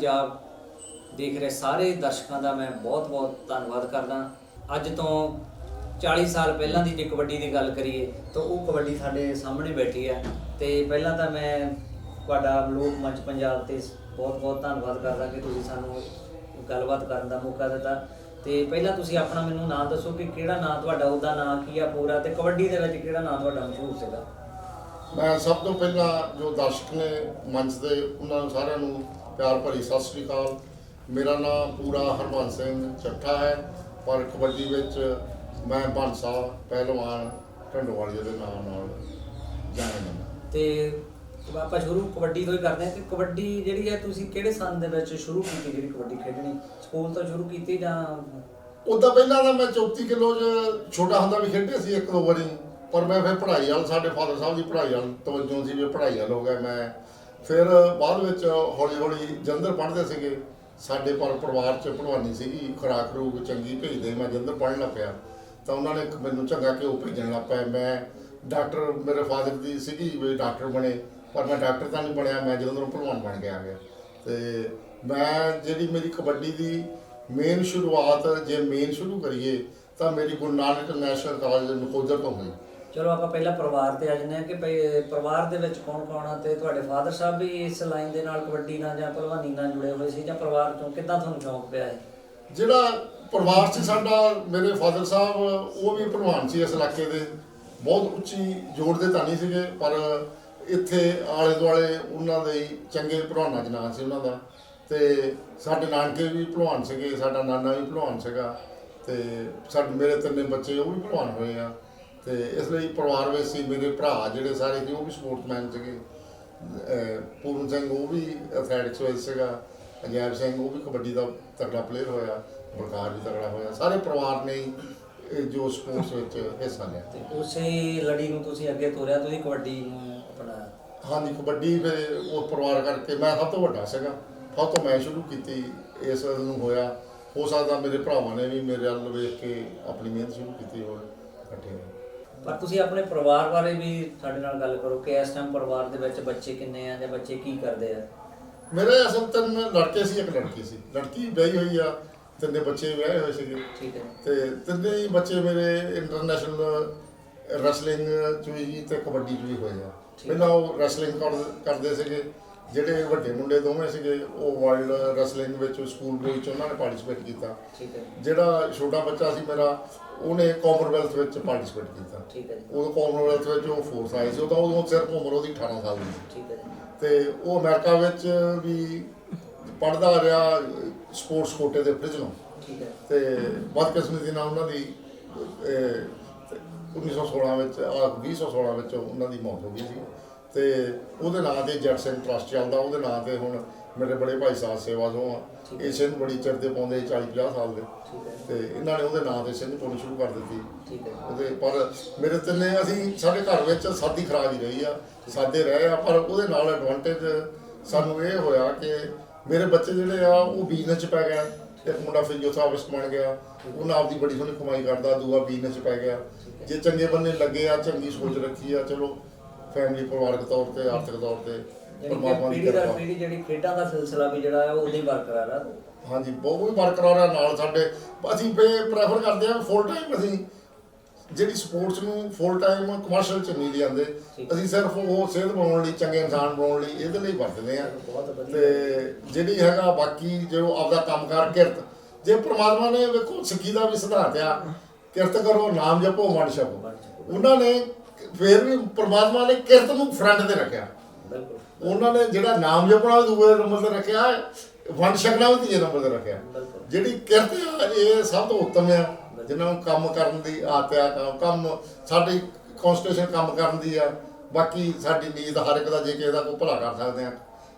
ਪੰਜਾਬ ਦੇਖ ਰਹੇ ਸਾਰੇ ਦਰਸ਼ਕਾਂ ਦਾ ਮੈਂ ਬਹੁਤ-ਬਹੁਤ ਧੰਨਵਾਦ ਕਰਦਾ। ਅੱਜ ਤੋਂ 40 ਸਾਲ ਪਹਿਲਾਂ ਦੀ ਜੇ ਕਬੱਡੀ ਦੀ ਗੱਲ ਕਰੀਏ, ਤਾਂ ਉਹ ਕਬੱਡੀ ਸਾਡੇ ਸਾਹਮਣੇ ਬੈਠੀ ਹੈ। ਤੇ ਪਹਿਲਾਂ ਤਾਂ ਮੈਂ ਤੁਹਾਡਾ ਲੋਕ ਮੰਚ ਪੰਜਾਬ ਤੇ ਬਹੁਤ-ਬਹੁਤ ਧੰਨਵਾਦ ਕਰਦਾ ਕਿ ਤੁਸੀਂ ਸਾਨੂੰ ਗੱਲਬਾਤ ਕਰਨ ਦਾ ਮੌਕਾ ਦਿੱਤਾ। ਤੇ ਪਹਿਲਾਂ ਤੁਸੀਂ ਆਪਣਾ ਮੈਨੂੰ ਨਾਮ ਦੱਸੋ ਕਿ ਕਿਹੜਾ ਨਾਮ ਤੁਹਾਡਾ, ਉਹਦਾ ਨਾਮ ਕੀ ਆ ਪੂਰਾ ਤੇ ਕਬੱਡੀ ਦੇ ਵਿੱਚ ਕਿਹੜਾ ਨਾਮ ਤੁਹਾਡਾ ਮਸ਼ਹੂਰ ਸੀਗਾ? ਮੈਂ ਸਭ ਤੋਂ ਪਹਿਲਾਂ ਜੋ ਦਰਸ਼ਕ ਨੇ ਮੰਚ ਦੇ, ਉਹਨਾਂ ਨੂੰ ਸਾਰਿਆਂ ਨੂੰ ਪਿਆਰ ਭਰੀ ਸਤਿ ਸ੍ਰੀ ਅਕਾਲ। ਮੇਰਾ ਨਾਮ ਪੂਰਾ ਹਰਮਨ ਸਿੰਘ ਚੱਠਾ ਹੈ ਪਰ ਕਬੱਡੀ ਵਿੱਚ ਮੈਂ ਬਾਂਸਾ ਪਹਿਲਵਾਨ ਢੰਡੋਵਾਲੀਆ ਦੇ ਨਾਮ ਨਾਲ ਜਾਣਿਆ ਜਾਂਦਾ। ਤੇ ਆਪਾਂ ਸ਼ੁਰੂ ਕਬੱਡੀ ਤੋਂ ਹੀ ਕਰਦੇ ਹਾਂ। ਕਿ ਕਬੱਡੀ ਜਿਹੜੀ ਹੈ ਤੁਸੀਂ ਕਿਹੜੇ ਸੰਨ ਦੇ ਵਿੱਚ ਸ਼ੁਰੂ ਕੀਤੀ ਜਿਹੜੀ ਕਬੱਡੀ ਖੇਡਣੀ? ਸਕੂਲ ਤੋਂ ਸ਼ੁਰੂ ਕੀਤੀ ਜਾਂ ਉਦੋਂ ਪਹਿਲਾਂ ਤਾਂ ਮੈਂ 34 ਕਿਲੋ 'ਚ ਛੋਟਾ ਹੁੰਦਾ ਵੀ ਖੇਡੇ ਸੀ ਇੱਕ ਦੋ ਵਾਰੀ ਪਰ ਮੈਂ ਫਿਰ ਪੜ੍ਹਾਈ ਵਾਲ ਸਾਡੇ ਫਾਦਰ ਸਾਹਿਬ ਦੀ ਪੜ੍ਹਾਈ ਵਾਲ ਤਵੱਜੋ ਸੀ ਵੀ ਪੜ੍ਹਾਈ ਵਾਲ ਹੋ ਗਿਆ। ਮੈਂ ਫਿਰ ਬਾਅਦ ਵਿੱਚ ਹੌਲੀ ਹੌਲੀ ਜਲੰਧਰ ਪੜ੍ਹਦੇ ਸੀਗੇ। ਸਾਡੇ ਪਰ ਪਰਿਵਾਰ 'ਚ ਭਲਵਾਨੀ ਸੀਗੀ, ਖੁਰਾਕ ਰੂਗ ਚੰਗੀ ਭੇਜਦੇ, ਮੈਂ ਜਲੰਧਰ ਪੜ੍ਹਨ ਲੱਗ ਪਿਆ। ਤਾਂ ਉਹਨਾਂ ਨੇ ਮੈਨੂੰ ਚੰਗਾ ਘਿਓ ਭੇਜਣ ਲੱਗ ਪਿਆ ਮੈਂ ਡਾਕਟਰ, ਮੇਰੇ ਫਾਦਰ ਦੀ ਸੀਗੀ ਵੀ ਡਾਕਟਰ ਬਣੇ, ਪਰ ਮੈਂ ਡਾਕਟਰ ਤਾਂ ਨਹੀਂ ਬਣਿਆ, ਮੈਂ ਜਲੰਧਰੋਂ ਭਲਵਾਨ ਬਣ ਕੇ ਆ ਗਿਆ। ਤੇ ਮੈਂ ਜਿਹੜੀ ਮੇਰੀ ਕਬੱਡੀ ਦੀ ਮੇਨ ਸ਼ੁਰੂਆਤ, ਜੇ ਮੇਨ ਸ਼ੁਰੂ ਕਰੀਏ, ਤਾਂ ਮੇਰੀ ਗੁਰੂ ਨਾਨਕ ਨੈਸ਼ਨਲ ਕਾਲਜ ਨਕੋਦਰ ਤੋਂ ਹੋਈ। ਚਲੋ ਆਪਾਂ ਪਹਿਲਾਂ ਪਰਿਵਾਰ ਤੇ ਆ ਜਾਂਦੇ ਹਾਂ ਕਿ ਭਈ ਪਰਿਵਾਰ ਦੇ ਵਿੱਚ ਕੌਣ ਕੌਣ ਆ ਤੇ ਤੁਹਾਡੇ ਫਾਦਰ ਸਾਹਿਬ ਵੀ ਇਸ ਲਾਈਨ ਦੇ ਨਾਲ ਕਬੱਡੀ ਨਾਲ ਜਾਂ ਭਲਵਾਨੀ ਨਾਲ ਜੁੜੇ ਹੋਏ ਸੀ ਜਾਂ ਪਰਿਵਾਰ ਚੋਂ ਕਿੱਦਾਂ ਤੁਹਾਨੂੰ ਸ਼ੌਂਕ ਪਿਆ ਹੈ ਜਿਹੜਾ ਪਰਿਵਾਰ ਸੀ ਸਾਡਾ, ਮੇਰੇ ਫਾਦਰ ਸਾਹਿਬ, ਉਹ ਵੀ ਭਲਵਾਨ ਸੀ ਇਸ ਇਲਾਕੇ ਦੇ। ਬਹੁਤ ਉੱਚੀ ਜੋੜ ਦੇ ਤਾਂ ਨਹੀਂ ਸੀਗੇ, ਪਰ ਇੱਥੇ ਆਲੇ ਦੁਆਲੇ ਉਹਨਾਂ ਦੇ ਚੰਗੇ ਭਲਵਾਨਾਂ 'ਚ ਨਾਂ ਸੀ ਉਹਨਾਂ ਦਾ। ਤੇ ਸਾਡੇ ਨਾਨਕੇ ਵੀ ਭਲਵਾਨ ਸੀਗੇ, ਸਾਡਾ ਨਾਨਾ ਵੀ ਭਲਵਾਨ ਸੀਗਾ। ਤੇ ਸਾਡੇ ਮੇਰੇ ਤਿੰਨੇ ਬੱਚੇ ਉਹ ਵੀ ਭਲਵਾਨ ਹੋਏ ਆ। ਤੇ ਇਸ ਲਈ ਪਰਿਵਾਰ ਵਿੱਚ ਸੀ ਮੇਰੇ ਭਰਾ ਜਿਹੜੇ ਸਾਰੇ ਸੀ ਉਹ ਵੀ ਸਪੋਰਟਸਮੈਨ ਸੀਗੇ। ਪੂਰਨ ਸਿੰਘ ਉਹ ਵੀ ਐਥਲੈਟਿਕਸ ਵਿੱਚ ਸੀਗਾ ਅਜੈਬ ਸਿੰਘ ਉਹ ਵੀ ਕਬੱਡੀ ਦਾ ਤਕੜਾ ਪਲੇਅਰ ਹੋਇਆ ਬਲਕਾਰ ਵੀ ਤਕੜਾ ਹੋਇਆ ਸਾਰੇ ਪਰਿਵਾਰ ਨੇ ਜੋ ਸਪੋਰਟਸ ਵਿੱਚ ਹਿੱਸਾ ਲਿਆ। ਤੇ ਉਸੇ ਲੜੀ ਨੂੰ ਤੁਸੀਂ ਅੱਗੇ ਤੋਰਿਆ ਤੁਸੀਂ ਕਬੱਡੀ ਨੂੰ ਆਪਣਾ ਹਾਂਜੀ ਕਬੱਡੀ ਫਿਰ ਉਹ ਪਰਿਵਾਰ ਕਰਕੇ ਮੈਂ ਸਭ ਤੋਂ ਵੱਡਾ ਸੀਗਾ। ਸਭ ਤੋਂ ਮੈਂ ਸ਼ੁਰੂ ਕੀਤੀ ਇਸ ਨੂੰ ਹੋਇਆ। ਹੋ ਸਕਦਾ ਮੇਰੇ ਭਰਾਵਾਂ ਨੇ ਵੀ ਮੇਰੇ ਵੱਲ ਵੇਖ ਕੇ ਆਪਣੀ ਮਿਹਨਤ ਸ਼ੁਰੂ ਕੀਤੀ ਹੋਵੇ ਇਕੱਠੇ ਪਰ ਤੁਸੀਂ ਆਪਣੇ ਪਰਿਵਾਰ ਬਾਰੇ ਵੀ ਸਾਡੇ ਨਾਲ ਗੱਲ ਕਰੋ ਕਿ ਇਸ ਟਾਈਮ ਪਰਿਵਾਰ ਦੇ ਵਿੱਚ ਬੱਚੇ ਕਿੰਨੇ ਆ ਜਾਂ ਬੱਚੇ ਕੀ ਕਰਦੇ ਆ? ਮੇਰੇ ਅਸਲ ਤਿੰਨ ਲੜਕੇ ਸੀ ਇੱਕ ਲੜਕੀ ਸੀ। ਲੜਕੀ ਵਿਆਹੀ ਹੋਈ ਆ ਤਿੰਨੇ ਬੱਚੇ ਵਿਆਹੇ ਹੋਏ ਸੀਗੇ। ਠੀਕ ਹੈ। ਤੇ ਤਿੰਨੇ ਹੀ ਬੱਚੇ ਮੇਰੇ ਇੰਟਰਨੈਸ਼ਨਲ ਰੈਸਲਿੰਗ ਚ ਵੀ ਤੇ ਕਬੱਡੀ ਚ ਵੀ ਹੋਏ ਆ। ਪਹਿਲਾਂ ਉਹ ਰੈਸਲਿੰਗ ਕਰਦੇ ਸੀਗੇ। ਜਿਹੜੇ ਵੱਡੇ ਮੁੰਡੇ ਦੋਵੇਂ ਸੀਗੇ ਉਹ ਵਰਲਡ ਰੈਸਲਿੰਗ ਵਿੱਚ ਸਕੂਲ ਬੋਏ ਚ ਉਹਨਾਂ ਨੇ ਪਾਰਟਿਸਿਪੇਟ ਕੀਤਾ। ਠੀਕ ਹੈ ਜਿਹੜਾ ਛੋਟਾ ਬੱਚਾ ਸੀ ਮੇਰਾ ਉਹਨੇ ਕਾਮਨਵੈਲਥ ਵਿੱਚ ਪਾਰਟਿਸਿਪੇਟ ਕੀਤਾ। ਠੀਕ ਹੈ ਜੀ, ਉਹ ਕਾਮਨਵੈਲਥ ਵਿੱਚ ਉਹ ਫੋਰਸ ਆਈ ਸੀ ਉਹ ਤਾਂ ਉਦੋਂ ਸਿਰਫ ਉਮਰ ਉਹਦੀ 18 ਸਾਲ ਦੀ ਸੀ। ਠੀਕ ਹੈ ਜੀ, ਤੇ ਉਹ ਅਮਰੀਕਾ ਵਿੱਚ ਵੀ ਪੜਦਾ ਰਿਹਾ ਸਪੋਰਟਸ ਕੋਟੇ ਦੇ ਪ੍ਰਿਜ਼ਨੋਂ ਠੀਕ ਹੈ। ਤੇ ਬਦਕਿਸਮਤੀ ਨਾਲ ਉਹਨਾਂ ਦੀ ਅਹ, 1916 ਵਿੱਚ ਆ 2016 ਵਿੱਚ ਉਹਨਾਂ ਦੀ ਮੌਤ ਹੋ ਗਈ ਸੀ। ਤੇ ਉਹਦੇ ਨਾਂ ਤੇ ਜੱਟ ਸਿੰਘ ਟਰਸਟ ਚੱਲਦਾ ਉਹਦੇ ਨਾਂ ਤੇ ਹੁਣ ਮੇਰੇ ਬੜੇ ਭਾਈ ਸਾਹਿਬ ਸੇਵਾ ਜੋ ਆ ਇਹ ਸਿੰਘ ਬੜੀ ਚਿਰ ਦੇ ਪਾਉਂਦੇ 40 50 ਸਾਲ ਦੇ। ਤੇ ਇਹਨਾਂ ਨੇ ਉਹਦੇ ਨਾਂ ਤੇ ਸਿੰਘ ਪਾਉਣੀ ਸ਼ੁਰੂ ਕਰ ਦਿੱਤੀ। ਉਹਦੇ ਪਰ ਮੇਰੇ ਤਿੰਨੇ ਅਸੀਂ ਸਾਡੇ ਘਰ ਵਿੱਚ ਸਾਦੀ ਖਰਾਬ ਹੀ ਰਹੀ ਆ ਸਾਦੇ ਰਹੇ ਆ ਪਰ ਉਹਦੇ ਨਾਲ ਐਡਵਾਂਟੇਜ ਸਾਨੂੰ ਇਹ ਹੋਇਆ ਕਿ ਮੇਰੇ ਬੱਚੇ ਜਿਹੜੇ ਆ ਉਹ ਬਿਜ਼ਨਸ ਚ ਪੈ ਗਏ ਇੱਕ ਮੁੰਡਾ ਫਿਜ਼ੀਓਥੈਰੇਪਿਸਟ ਬਣ ਗਿਆ ਉਹਨਾਂ ਆਪਦੀ ਬੜੀ ਸੋਹਣੀ ਕਮਾਈ ਕਰਦਾ ਦੂਆ ਬਿਜ਼ਨਸ ਚ ਪੈ ਗਿਆ। ਜੇ ਚੰਗੇ ਬੰਨੇ ਲੱਗੇ ਆ ਚੰਗੀ ਸੋਚ ਰੱਖੀ ਆ ਚਲੋ ਫੈਮਿਲੀ ਪਰਿਵਾਰਕ ਤੌਰ ਤੇ ਆਰਥਿਕ ਤੌਰ ਤੇ ਪਰਮਾਤਮਾ ਦੀ ਕਿਰਪਾ। ਪੀੜ੍ਹੀ ਜਿਹੜੀ ਖੇਡਾਂ ਦਾ ਸਿਲਸਿਲਾ ਵੀ ਜਿਹੜਾ ਹੈ ਉਹ ਹੀ ਬਰਕਰਾਰ ਆ। ਹਾਂਜੀ ਬਹੁਤ ਬਰਕਰਾਰ ਆ ਨਾਲ ਸਾਡੇ। ਅਸੀਂ ਪ੍ਰੈਫਰ ਕਰਦੇ ਆ ਫੁੱਲ ਟਾਈਮ ਅਸੀਂ। ਜਿਹੜੀ ਸਪੋਰਟਸ ਨੂੰ ਫੁੱਲ ਟਾਈਮ ਕਮਰਸ਼ੀਅਲ ਚ ਨਹੀਂ ਲਿਆਂਦੇ। ਅਸੀਂ ਸਿਰਫ ਉਹ ਸਿਹਤ ਬਣਾਉਣ ਲਈ ਚੰਗੇ ਇਨਸਾਨ ਬਣਾਉਣ ਲਈ ਇਹਦੇ ਲਈ ਵਰਤਦੇ ਆ ਤੇ ਜਿਹੜੀ ਹੈਗਾ ਬਾਕੀ ਜੋ ਆਪਦਾ ਕੰਮਕਾਰ ਕਿਰਤ ਜੇ ਪ੍ਰਮਾਤਮਾ ਨੇ ਵੇਖੋ ਸਿੱਖੀ ਦਾ ਵੀ ਸਿਧਾਂਤ ਆ ਕਿਰਤ ਕਰੋ ਨਾਮ ਜਪੋ ਵੰਡ ਛਕੋ। ਉਹਨਾਂ ਨੇ ਫੇਰ ਵੀ ਪ੍ਰਮਾਤਮਾ ਨੇ ਕਿਰਤ ਨੂੰ ਫਰੰਟ ਤੇ ਰੱਖਿਆ। ਬਿਲਕੁਲ। ਉਹਨਾਂ ਨੇ ਜਿਹੜਾ ਨਾਮ ਜਪਣਾ ਦੂਏ ਨੰਬਰ ਤੇ ਰੱਖਿਆ ਵੰਡ ਛਕਣਾ ਵੀ ਤੀਏ ਨੰਬਰ ਤੇ ਰੱਖਿਆ। ਜਿਹੜੀ ਕਿਰਤ ਆ ਇਹ ਸਭ ਤੋਂ ਉੱਤਮ ਆ। ਜਿਨ੍ਹਾਂ ਨੂੰ ਕੰਮ ਕਰਨ ਦੀ ਆਦਤ ਆ ਕੰਮ- ਸਾਡੀ ਕਨਸਟੀਟਿਊਸ਼ਨ ਕੰਮ ਕਰਨ ਦੀ ਆ। ਬਾਕੀ ਸਾਡੀ ਨੀਤ ਹਰ ਇੱਕ ਦਾ ਜੇ ਕਿਸੇ ਦਾ ਕੋਈ ਭਲਾ ਕਰ ਸਕਦੇ ਆ।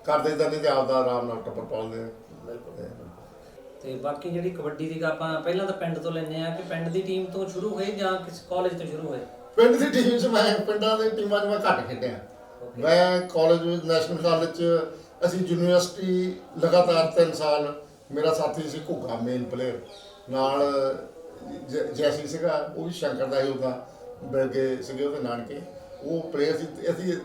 ਕਰਦੇ ਤਾਂ ਨਹੀਂ ਤੇ ਆਪਦਾ ਆਰਾਮ ਨਾਲ ਟੱਪਰ ਪਾਲਦੇ ਆ। ਤੇ ਬਾਕੀ ਜਿਹੜੀ ਕਬੱਡੀ ਦੀ ਆਪਾਂ ਪਹਿਲਾਂ ਤਾਂ ਪਿੰਡ ਤੋਂ ਲੈਂਦੇ ਆ ਕਿ ਪਿੰਡ ਦੀ ਟੀਮ ਤੋਂ ਸ਼ੁਰੂ ਹੋਏ ਜਾਂ ਕਿਸ ਕਾਲਜ ਤੋਂ ਸ਼ੁਰੂ ਹੋਏ? ਪਿੰਡ ਦੀ ਟੀਮ 'ਚ ਮੈਂ ਪਿੰਡਾਂ ਦੇ ਟੀਮਾਂ 'ਚ ਮੈਂ ਘੱਟ ਖੇਡਿਆ। ਮੈਂ ਕਾਲਜ ਵਿੱਚ ਨੈਸ਼ਨਲ ਕਾਲਜ 'ਚ ਅਸੀਂ ਯੂਨੀਵਰਸਿਟੀ ਲਗਾਤਾਰ 3 ਸਾਲ ਮੇਰਾ ਸਾਥੀ ਸੀ ਘੁੱਗਾ ਮੇਨ ਪਲੇਅਰ ਨਾਲ ਜੈਸੀ ਸੀਗਾ ਉਹ ਵੀ ਸ਼ੰਕਰ ਦਾ ਹੀ ਉਹਦਾ ਬਰਗੇ ਸੀਗੇ ਉਹਦੇ ਨਾਨਕੇ। ਉਹ ਪਲੇਅਰ ਸੀ ਅਸੀਂ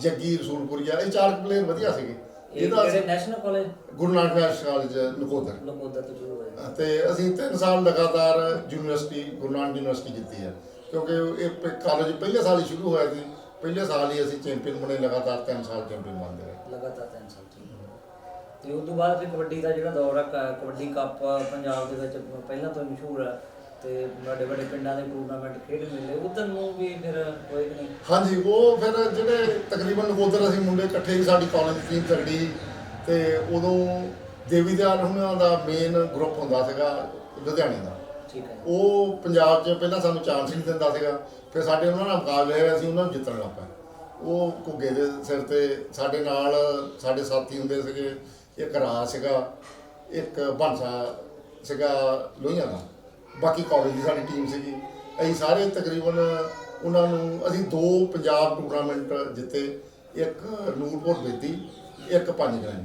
ਜੱਗੀ ਰਸੂਲਪੁਰੀਆ ਇਹ ਚਾਰ ਪਲੇਅਰ ਵਧੀਆ ਸੀਗੇ। ਇਹ ਇਹਦਾ National College Guru Nanak Dev College Nakodar. ਲੋਕੋਦਰ ਤੋਂ ਸ਼ੁਰੂ ਹੋਇਆ। ਤੇ ਅਸੀਂ 3 ਸਾਲ ਲਗਾਤਾਰ ਯੂਨੀਵਰਸਿਟੀ ਗੁਰੂ ਨਾਨਕ ਯੂਨੀਵਰਸਿਟੀ ਕੀਤੀ ਹੈ ਕਿਉਂਕਿ ਇਹ ਕਾਲਜ ਪਹਿਲੇ ਸਾਲ ਹੀ ਸ਼ੁਰੂ ਹੋਇਆ ਸੀ। ਪਹਿਲੇ ਸਾਲ ਹੀ ਅਸੀਂ ਚੈਂਪੀਅਨ ਬਣੇ ਲਗਾਤਾਰ 3 ਸਾਲ ਚੈਂਪੀਅਨ ਬਣਦੇ ਰਹੇ। ਲਗਾਤਾਰ ਤਿੰਨ ਸਾਲ ਠੀਕ ਤੇ ਉਸ ਤੋਂ ਬਾਅਦ ਫਿਰ ਕਬੱਡੀ ਦਾ ਜਿਹੜਾ ਦੌਰ ਆ ਕ- ਕਬੱਡੀ ਕੱਪ ਪੰਜਾਬ ਦੇ ਵਿੱਚ ਪਹਿਲਾਂ ਤੋਂ ਹੀ ਮਸ਼ਹੂਰ ਆ। ਤੇ ਵੱਡੇ ਵੱਡੇ ਪਿੰਡਾਂ ਦੇ ਟੂਰਨਾਮੈਂਟ ਖੇਡ ਮੇਲੇ ਉਧਰ ਨੂੰ ਵੀ ਫਿਰ ਹੋਏ ਕਿ ਨਹੀਂ? ਹਾਂਜੀ ਉਹ ਫਿਰ ਜਿਹੜੇ ਤਕਰੀਬਨ ਨਕੋਦਰ ਅਸੀਂ ਮੁੰਡੇ ਇਕੱਠੇ ਹੀ ਸਾਡੀ ਕਾਲਜ ਟੀਮ ਸੀ ਤੇ ਉਦੋਂ ਦੇਵੀ ਦਿਆਲ ਹੁਣਾਂ ਦਾ ਮੇਨ ਗਰੁੱਪ ਹੁੰਦਾ ਸੀਗਾ ਲੁਧਿਆਣੇ ਦਾ। ਠੀਕ ਹੈ। ਉਹ ਪੰਜਾਬ 'ਚ ਪਹਿਲਾਂ ਸਾਨੂੰ ਚਾਂਸ ਹੀ ਨਹੀਂ ਦਿੰਦਾ ਸੀਗਾ, ਫਿਰ ਸਾਡੇ ਉਹਨਾਂ ਨਾਲ ਮੁਕਾਬਲੇ ਹੋਏ, ਅਸੀਂ ਉਹਨਾਂ ਨੂੰ ਜਿੱਤਣ ਲੱਗ ਪਏ। ਉਹ ਘੁੱਗੇ ਦੇ ਸਿਰ ਤੇ ਸਾਡੇ ਨਾਲ ਸਾਡੇ ਸਾਥੀ ਹੁੰਦੇ ਸੀਗੇ, ਇੱਕ ਰਾਜ ਸੀਗਾ, ਇੱਕ ਬੰਸਾ ਸੀਗਾ ਲੋਹੀਆਂ ਦਾ। ਬਾਕੀ ਕਾਲਜ ਦੀ ਸਾਡੀ ਟੀਮ ਸੀਗੀ। ਅਸੀਂ ਸਾਰੇ ਤਕਰੀਬਨ ਉਹਨਾਂ ਨੂੰ, ਅਸੀਂ ਦੋ ਪੰਜਾਬ ਟੂਰਨਾਮੈਂਟ ਜਿੱਤੇ, ਇੱਕ ਨੂਰਪੁਰ ਬੇਦੀ, ਇੱਕ ਪੰਜ ਗ੍ਰਾਂਡ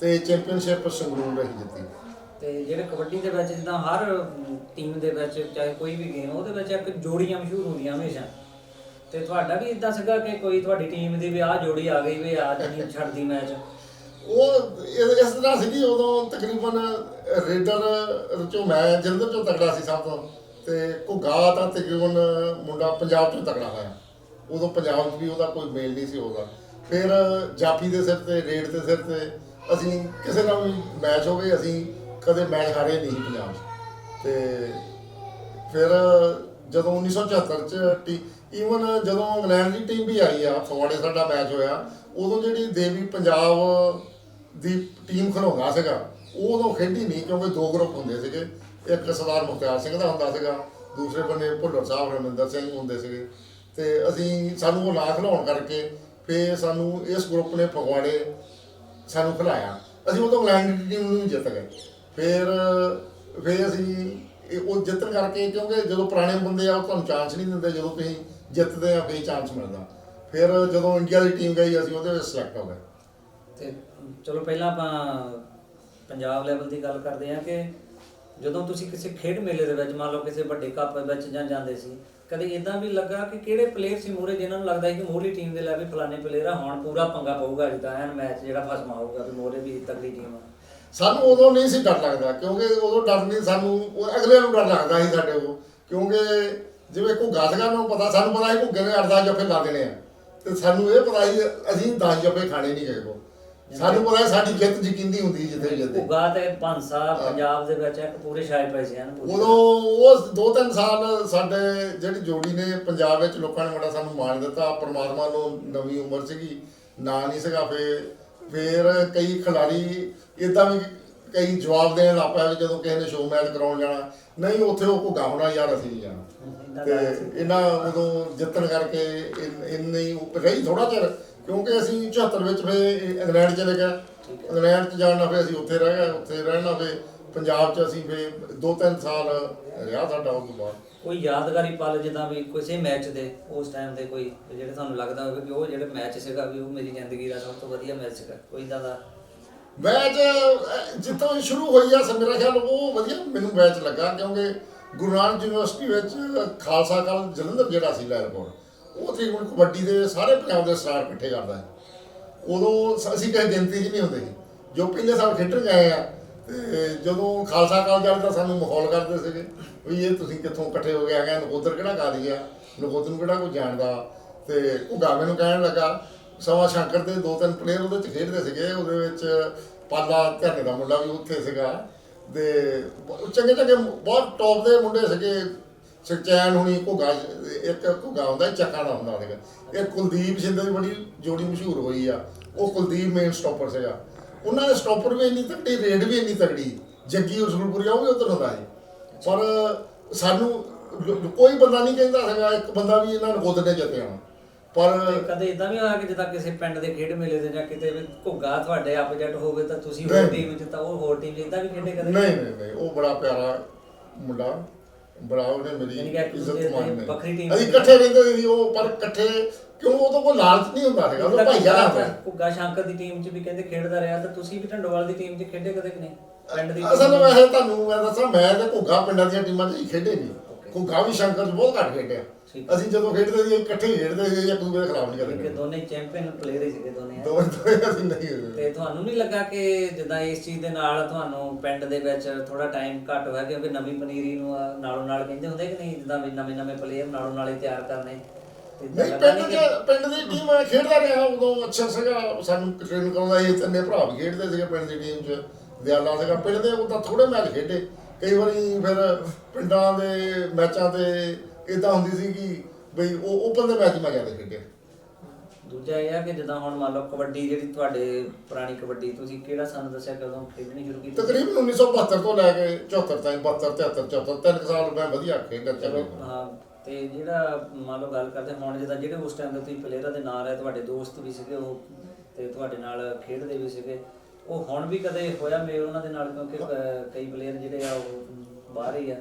ਤੇ ਚੈਂਪੀਅਨਸ਼ਿਪ ਸੰਗਰੂਰ ਰਹੀ ਜਿੱਤੀ। ਤੇ ਜਿਹੜੇ ਕਬੱਡੀ ਦੇ ਵਿੱਚ ਜਿੱਦਾਂ ਹਰ ਟੀਮ ਦੇ ਵਿੱਚ ਚਾਹੇ ਕੋਈ ਵੀ ਗੇਮ ਉਹਦੇ ਵਿੱਚ ਇੱਕ ਜੋੜੀਆਂ ਮਸ਼ਹੂਰ ਹੁੰਦੀਆਂ ਹਮੇਸ਼ਾ। ਤੇ ਤੁਹਾਡਾ ਵੀ ਇਦਾਂ ਸੀਗਾ ਕਿ ਕੋਈ ਤੁਹਾਡੀ ਟੀਮ ਦੀ ਵੀ ਆਹ ਜੋੜੀ ਆ ਗਈ ਵੀ ਆ ਨਹੀਂ ਛੱਡਦੀ ਮੈਚ ਉਹ ਇਹ- ਇਸ ਤਰ੍ਹਾਂ ਸੀਗੀ ਉਦੋਂ ਤਕਰੀਬਨ ਰੇਡਰ ਚੋਂ ਮੈਂ, ਜਲੰਧਰ ਚੋਂ ਤਕੜਾ ਸੀ ਸਭ ਤੋਂ, ਤੇ ਘੁੱਗਾ ਤਾਂ ਤਕਰੀਬਨ ਮੁੰਡਾ ਪੰਜਾਬ ਚੋਂ ਤਕੜਾ ਹੋਇਆ। ਉਦੋਂ ਪੰਜਾਬ 'ਚ ਵੀ ਉਹਦਾ ਕੋਈ ਮੇਲ ਨਹੀਂ ਸੀ ਉਹਦਾ। ਫਿਰ ਜਾਫੀ ਦੇ ਸਿਰ ਤੇ, ਰੇਡ ਦੇ ਸਿਰ ਤੇ ਅਸੀਂ ਕਿਸੇ ਨਾਲ ਮੈਚ ਹੋ ਗਏ ਅਸੀਂ ਕਦੇ ਮੈਚ ਹਾਰੇ ਨਹੀਂ ਪੰਜਾਬ 'ਚ। ਤੇ ਫਿਰ ਜਦੋਂ 1974 ਚ ਟੀ ਈਵਨ ਜਦੋਂ ਇੰਗਲੈਂਡ ਦੀ ਟੀਮ ਵੀ ਆਈ ਆ ਫਗਵਾੜੇ ਸਾਡਾ ਮੈਚ ਹੋਇਆ, ਉਦੋਂ ਜਿਹੜੀ ਦੇਵੀ ਪੰਜਾਬ ਦੀ ਟੀਮ ਖਿਡਾਉਂਦਾ ਸੀਗਾ, ਉਹ ਉਦੋਂ ਖੇਡੀ ਨਹੀਂ ਕਿਉਂਕਿ ਦੋ ਗਰੁੱਪ ਹੁੰਦੇ ਸੀਗੇ। ਇੱਕ ਸਰਦਾਰ ਮੁਖਤਿਆਰ ਸਿੰਘ ਦਾ ਹੁੰਦਾ ਸੀਗਾ, ਦੂਸਰੇ ਬੰਨੇ ਭੁੱਲਰ ਸਾਹਿਬ ਰਮਿੰਦਰ ਸਿੰਘ ਹੁੰਦੇ ਸੀਗੇ। ਤੇ ਅਸੀਂ ਸਾਨੂੰ ਉਹ ਨਾ ਖਿਲਾਉਣ ਕਰਕੇ ਫੇ ਸਾਨੂੰ ਇਸ ਗਰੁੱਪ ਨੇ ਫਗਵਾੜੇ ਸਾਨੂੰ ਖਿਲਾਇਆ। ਅਸੀਂ ਉਦੋਂ ਇੰਗਲੈਂਡ ਦੀ ਟੀਮ ਨੂੰ ਜਿੱਤ ਗਏ। ਫਿਰ ਫਿਰ ਅਸੀਂ ਇਹ ਉਹ ਜਿੱਤਣ ਕਰਕੇ ਕਿਉਂਕਿ ਜਦੋਂ ਪੁਰਾਣੇ ਬੰਦੇ ਆ, ਉਹ ਤੁਹਾਨੂੰ ਚਾਂਸ ਨਹੀਂ ਦਿੰਦੇ, ਜਦੋਂ ਤੁਸੀਂ ਜਿੱਤਦੇ ਆ, ਫੇਰ ਚਾਂਸ ਮਿਲਦਾ। ਫਿਰ ਜਦੋਂ ਇੰਡੀਆ ਦੀ ਟੀਮ ਗਈ, ਅਸੀਂ ਉਹਦੇ ਵਿੱਚ ਸਿਲੈਕਟ ਹੋ ਗਏ। ਤੇ ਚਲੋ ਪਹਿਲਾਂ ਆਪਾਂ ਪੰਜਾਬ ਲੈਵਲ ਦੀ ਗੱਲ ਕਰਦੇ ਹਾਂ ਕਿ ਜਦੋਂ ਤੁਸੀਂ ਕਿਸੇ ਖੇਡ ਮੇਲੇ ਦੇ ਵਿੱਚ, ਮੰਨ ਲਓ ਕਿਸੇ ਵੱਡੇ ਕੱਪ ਵਿੱਚ ਜਾਂ ਜਾਂਦੇ ਸੀ, ਕਦੇ ਇਦਾਂ ਵੀ ਲੱਗਾ ਕਿ ਕਿਹੜੇ ਪਲੇਅਰ ਸੀ ਮੂਹਰੇ ਜਿਨ੍ਹਾਂ ਨੂੰ ਲੱਗਦਾ ਸੀ ਕਿ ਮੋਹਲੀ ਟੀਮ ਦੇ ਲੈ ਵੀ ਫਲਾਣੇ ਪਲੇਅਰ ਆ, ਹੁਣ ਪੂਰਾ ਪੰਗਾ ਪਊਗਾ, ਜਿੱਦਾਂ ਐਨ ਮੈਚ ਜਿਹੜਾ ਫਸਮਾ ਹੋਊਗਾ, ਵੀ ਮੋਹਰੇ ਵੀ ਤਕੜੀ ਟੀਮ ਆ। ਸਾਨੂੰ ਉਦੋਂ ਨਹੀਂ ਸੀ ਡਰ ਲੱਗਦਾ ਕਿਉਂਕਿ ਉਦੋਂ ਡਰ ਨਹੀਂ ਸਾਨੂੰ ਉਹ ਅਗਲੇ ਨੂੰ ਡਰ ਲੱਗਦਾ ਸੀ ਸਾਡੇ ਕੋਲ। ਕਿਉਂਕਿ ਜਿਵੇਂ ਕੋਈ ਗਾਸਗਾ ਨੂੰ ਪਤਾ ਸਾਨੂੰ ਪਤਾ ਸੀ ਘੁੱਗੇ ਨੇ ਅਰਦਾਸ ਜੱਫੇ ਲਾ ਦੇਣੇ ਆ। ਤੇ ਸਾਨੂੰ ਇਹ ਪਤਾ ਸੀ ਅਸੀਂ 10 ਜੱਫੇ ਖਾਣੇ ਨਹੀਂ ਗਏ ਕੋ ਸਾਨੂੰ ਪਤਾ ਸਾਡੀ ਜਿੱਤ ਯਕੀਨੀ ਹੁੰਦੀ ਜਿੱਥੇ ਜਿੱਤੇ। ਉਗਾ ਤੇ ਭਾਂਸਾ ਪੰਜਾਬ ਦੇ ਵਿੱਚ ਇੱਕ ਪੂਰੇ ਛਾਏ ਪਏ ਸੀ ਹਨ ਉਦੋਂ ਉਹ ਦੋ ਤਿੰਨ ਸਾਲ ਸਾਡੇ ਜਿਹੜੀ ਜੋੜੀ ਨੇ ਪੰਜਾਬ ਵਿੱਚ ਲੋਕਾਂ ਨੇ ਬੜਾ ਸਾਨੂੰ ਮਾਣ ਦਿੱਤਾ ਪ੍ਰਮਾਤਮਾ ਨੂੰ ਨਵੀਂ ਉਮਰ ਸੀਗੀ ਨਾਂ ਨਹੀਂ ਸੀਗਾ ਫੇ ਫੇਰ ਕਈ ਖਿਡਾਰੀ ਇਦਾਂ ਵੀ ਕਈ ਜਵਾਬ ਦੇਣ ਲੱਗ ਪਿਆ ਵੀ ਜਦੋਂ ਕਿਸੇ ਨੇ ਸ਼ੋਅ ਮੈਚ ਕਰਾਉਣ ਜਾਣਾ। ਨਹੀਂ ਉੱਥੇ ਉਹ ਘੁੱਗਾ ਹੋਣਾ ਯਾਰ ਅਸੀਂ ਨਹੀਂ ਜਾਣਾ। ਤੇ ਇਹਨਾਂ ਉਦੋਂ ਜਿੱਤਣ ਕਰਕੇ ਇਨ- ਰਹੀ ਥੋੜਾ ਚਿਰ ਕਿਉਂਕਿ ਅਸੀਂ 74 ਵਿੱਚ ਫੇ ਇੰਗਲੈਂਡ ਚਲੇ ਗਏ। ਇੰਗਲੈਂਡ ਚ ਜਾਣ ਨਾਲ ਫੇ ਅਸੀਂ ਉੱਥੇ ਰਹਿ ਗਏ ਉੱਥੇ ਰਹਿਣਾ ਫੇ ਪੰਜਾਬ ਚ ਅਸੀਂ ਫੇ ਦੋ ਤਿੰਨ ਸਾਲ ਰਿਹਾ ਸਾਡਾ ਉਸ ਤੋਂ ਬਾਅਦ। ਕੋਈ ਯਾਦਗਾਰੀ ਪਲ ਜਿੱਦਾਂ ਵੀ ਕਿਸੇ ਮੈਚ ਦੇ ਉਸ ਟਾਈਮ ਦੇ ਕੋਈ ਜਿਹੜੇ ਤੁਹਾਨੂੰ ਲੱਗਦਾ ਹੋਵੇ ਕਿ ਉਹ ਜਿਹੜੇ ਮੈਚ ਸੀਗਾ ਵੀ ਉਹ ਮੇਰੀ ਜ਼ਿੰਦਗੀ ਦਾ ਸਭ ਤੋਂ ਵਧੀਆ ਮੈਚ ਸੀਗਾ ਕੋਈ ਇਦਾਂ ਦਾ ਮੈਚ ਅਹ, ਜਿੱਥੋਂ ਸ਼ੁਰੂ ਹੋਈ ਆ ਸ- ਮੇਰਾ ਖਿਆਲ ਉਹ ਵਧੀਆ ਮੈਨੂੰ ਮੈਚ ਲੱਗਾ ਕਿਉਂਕਿ ਗੁਰੂ ਨਾਨਕ ਯੂਨੀਵਰਸਿਟੀ ਵਿੱਚ ਖਾਲਸਾ ਕਾਲਜ ਜਲੰਧਰ ਜਿਹੜਾ ਸੀ ਲੈਲਪੁਰ ਉਹ ਤਕਰੀਬਨ ਕਬੱਡੀ ਦੇ ਸਾਰੇ ਪੰਜਾਬ ਦੇ ਸਟਾਰ ਇਕੱਠੇ ਕਰਦਾ ਹੈ। ਉਦੋਂ ਸ- ਅਸੀਂ ਕਿਸੇ ਗਿਣਤੀ 'ਚ ਨਹੀਂ ਹੁੰਦੇ ਸੀ ਜੋ ਪਹਿਲੇ ਸਾਲ ਖੇਡਣ ਗਏ ਆ ਤੇ ਜਦੋਂ ਖਾਲਸਾ ਕਾਲਜ ਵਾਲੇ ਤਾਂ ਸਾਨੂੰ ਮਾਹੌਲ ਕਰਦੇ ਸੀਗੇ ਵੀ ਇਹ ਤੁਸੀਂ ਕਿੱਥੋਂ ਇਕੱਠੇ ਹੋ ਗਏ ਆ ਨਕੋਦਰ ਕਿਹੜਾ ਗਾ ਆ ਨਕੋਦਰ ਨੂੰ ਕਿਹੜਾ ਕੋਈ ਜਾਣਦਾ? ਤੇ ਉਹ ਗਾਵੇਂ ਨੂੰ ਕਹਿਣ ਲੱਗਾ ਸਵਾ ਸ਼ੰਕਰ ਦੇ ਦੋ ਤਿੰਨ ਪਲੇਅਰ ਉਹਦੇ ਚ ਖੇਡਦੇ ਸੀਗੇ ਉਹਦੇ ਵਿੱਚ ਪਾਲਾ ਧਰਨੇ ਦਾ ਮੁੰਡਾ ਵੀ ਉੱਥੇ ਸੀਗਾ ਤੇ ਚੰਗੇ ਚੰਗੇ ਬਹੁਤ ਟੌਪ ਦੇ ਮੁੰਡੇ ਸੀਗੇ ਸੁਖਚੈਨ ਹੁਣੀ ਘੁੱਗਾ ਇੱਕ ਘੁੱਗਾ ਹੁੰਦਾ ਸੀ, ਚੱਕਾ ਦਾ ਹੁੰਦਾ ਸੀਗਾ। ਇਹ ਕੁਲਦੀਪ ਸਿੰਧੇ ਦੀ ਬੜੀ ਜੋੜੀ ਮਸ਼ਹੂਰ ਹੋਈ ਆ ਉਹ ਕੁਲਦੀਪ ਮੇਨ ਸਟਾਪਰ ਸੀਗਾ। ਉਹਨਾਂ ਦੇ ਸਟਾਪਰ ਵੀ ਇੰਨੀ ਤਕੜੀ ਰੇਡ ਵੀ ਇੰਨੀ ਤਕੜੀ ਜੱਗੀ ਉਸਲਪੁਰੀਆ ਉਹ ਵੀ ਉਧਰ ਹੁੰਦਾ ਸੀ। ਪਰ ਸਾਨੂੰ ਕੋਈ ਬੰਦਾ ਨਹੀਂ ਕਹਿੰਦਾ ਸੀਗਾ ਇੱਕ ਬੰਦਾ ਵੀ ਇਹਨਾਂ ਨੂੰ ਗੋਦ ਨੇ ਜਿੱਤਿਆ ਪਰ ਤੇ ਕਦੇ ਇਦਾਂ ਵੀ ਹੋਇਆ ਕਿ ਜਿੱਦਾਂ ਕਿਸੇ ਪਿੰਡ ਦੇ ਖੇਡ ਮੇਲੇ ਤੇ ਜਾਂ ਕਿਤੇ ਵੀ ਘੁੱਗਾ ਤੁਹਾਡੇ ਆਪੋਜੀਟ ਹੋਵੇ ਤਾਂ ਤੁਸੀਂ ਹੋਰ ਨਹੀਂ। ਟੀਮ 'ਚ ਤਾਂ ਉਹ ਹੋਰ ਟੀਮ 'ਚ ਇਦਾਂ ਵੀ ਖੇਡੇ ਕਦੇ ਨਹੀਂ ਨਹੀਂ ਨਹੀਂ ਉਹ ਬੜਾ ਪਿਆਰਾ ਮੁੰਡਾ ਬੜਾ ਉਹਨੇ ਮੇਰੀ ਯਾਨੀ ਕਿ ਇੱਕ ਇੱਜ਼ਤ ਦੂਜੇ ਦੀ ਮਾਨੀ ਵੱਖਰੀ team ਅਸੀਂ ਸੀ। ਇਕੱਠੇ ਰਹਿੰਦੇ ਸੀ ਉਹ ਪਰ ਇਕੱਠੇ ਕਿਉਂ ਉਦੋਂ ਕੋਈ ਲਾਲਚ ਨਹੀਂ ਹੁੰਦਾ ਸੀਗਾ ਉਹ ਭਾਈਚਾਰਾ ਹੁੰਦਾ ਘੁੱਗਾ ਸ਼ੰਕਰ ਦੀ ਟੀਮ 'ਚ ਵੀ ਕਹਿੰਦੇ ਖੇਡਦਾ ਰਿਹਾ ਤਾਂ ਤੁਸੀਂ ਵੀ ਢੰਡੋਵਾਲ ਦੀ ਟੀਮ 'ਚ ਖੇਡੇ ਕਦੇ ਕਿ ਨਹੀਂ ਪਿੰਡ ਦੀ ਅਸਲ team? ਵਿੱਚ ਤੁਹਾਨੂੰ ਮੈਂ ਦੱਸਾਂ ਮੈਂ ਤੇ ਘੁੱਗਾ ਪਿੰਡਾਂ ਦੀਆਂ ਟੀਮਾਂ 'ਚ ਹੀ ਖੇਡੇ ਨਹੀਂ Okay. ਘੁੱਗਾ ਵੀ ਸ਼ੰਕਰ ਚ ਬਹੁਤ ਘੱਟ ਖੇਡਿਆ। ਠੀਕ। ਅਸੀਂ ਜਦੋਂ ਖੇਡਦੇ ਸੀ ਇਕੱਠੇ ਹੀ ਖੇਡਦੇ ਸੀ ਇੱਕ ਦੂਜੇ ਦੇ ਖਿਲਾਫ ਨਹੀਂ ਕਿਉਂਕਿ ਕਰਦੇ ਦੋਨੇ ਚੈਂਪੀਅਨ ਪਲੇਅਰ ਹੀ ਸੀਗੇ ਦੋਨੇ। ਦੋ ਦੋ ਅਸੀਂ ਨਹੀਂ ਤੇ ਤੁਹਾਨੂੰ ਨਹੀਂ ਲੱਗਾ ਕਿ ਜਿੱਦਾਂ ਇਸ ਚੀਜ਼ ਦੇ ਨਾਲ ਤੁਹਾਨੂੰ ਪਿੰਡ ਦੇ ਵਿੱਚ ਥੋੜਾ ਟਾਈਮ ਘੱਟ ਹੋਇਆ ਕਿਉਂਕਿ ਨਵੀਂ ਪਨੀਰੀ ਨੂੰ ਅਹ, ਨਾਲੋਂ ਨਾਲ ਕਹਿੰਦੇ ਹੁੰਦੇ ਕਿ ਨਹੀਂ ਜਿੱਦਾਂ ਵੀ ਨਵੇਂ ਨਵੇਂ ਪਲੇਅਰ ਨਾਲੋਂ ਨਾਲ ਹੀ ਤਿਆਰ ਕਰਨੇ। ਤੇ ਨਹੀਂ ਲੱਗਾ ਪਿੰਡ ਚ ਪਿੰਡ ਦੀ ਟੀਮ ਖੇਡਦਾ ਰਿਹਾ ਉਦੋਂ ਅੱਛਾ ਸੀਗਾ। ਸਾਨੂੰ ਟ੍ਰੇਨ ਕਰਾਉਂਦਾ ਸੀ ਤਿੰਨੇ ਭਰਾ ਵੀ ਖੇਡਦੇ ਸੀਗੇ ਪਿੰਡ ਦੀ ਟੀਮ 'ਚ। ਦਿਆਲਾ ਸੀਗਾ। ਪਿੰਡ ਦੇ ਉਦਾਂ ਥੋੜੇ ਮੈਚ ਖੇਡੇ। ਕਈ ਵਾਰੀ ਫਿਰ ਪਿੰਡਾਂ ਦੇ ਮੈਚਾਂ ਤੇ ਇਦਾਂ ਹੁੰਦੀ ਸੀ ਕਿ ਬਈ ਉਹ ਓਪਨ ਦੇ ਮੈਚ ਮੈਂ ਜ਼ਿਆਦਾ ਖੇਡਿਆ। ਦੂਜਾ ਇਹ ਆ ਕਿ ਜਿੱਦਾਂ ਹੁਣ ਮੰਨ ਲਓ ਕਬੱਡੀ ਜਿਹੜੀ ਤੁਹਾਡੇ ਪੁਰਾਣੀ ਕਬੱਡੀ ਤੁਸੀਂ ਕਿਹੜਾ ਸੰਨ ਦੱਸਿਆ ਕਦੋਂ ਖੇਡਣੀ ਸ਼ੁਰੂ ਕੀਤੀ? ਤਕਰੀਬਨ 1972 ਤੋਂ ਲੈ ਕੇ 74 ਤਾਈਂ 72 73 74 ਤਿੰਨ ਸਾਲ ਮੈਂ ਵਧੀਆ ਖੇਡਿਆ ਚਲੋ ਹਾਂ ਤੇ ਜਿਹੜਾ ਮੰਨ ਲਓ ਗੱਲ ਕਰਦੇ ਹੁਣ ਜਿੱਦਾਂ ਜਿਹੜੇ ਉਸ ਟਾਈਮ ਦੇ ਤੁਸੀਂ ਪਲੇਅਰਾਂ ਦੇ ਨਾਂ ਹੈ ਤੁਹਾਡੇ ਦੋਸਤ ਵੀ ਸੀਗੇ ਉਹ ਤੇ ਤੁਹਾਡੇ ਨਾਲ ਖੇਡਦੇ ਵੀ ਸੀਗੇ। ਉਹ ਹੁਣ ਵੀ ਕਦੇ ਹੋਇਆ ਮੇਲ ਉਹਨਾਂ ਦੇ ਨਾਲ? ਕਿਉਂਕਿ ਕਈ ਪਲੇਅਰ ਜਿਹੜੇ ਆ ਉਹ ਬਾਹਰ ਹੀ ਆ।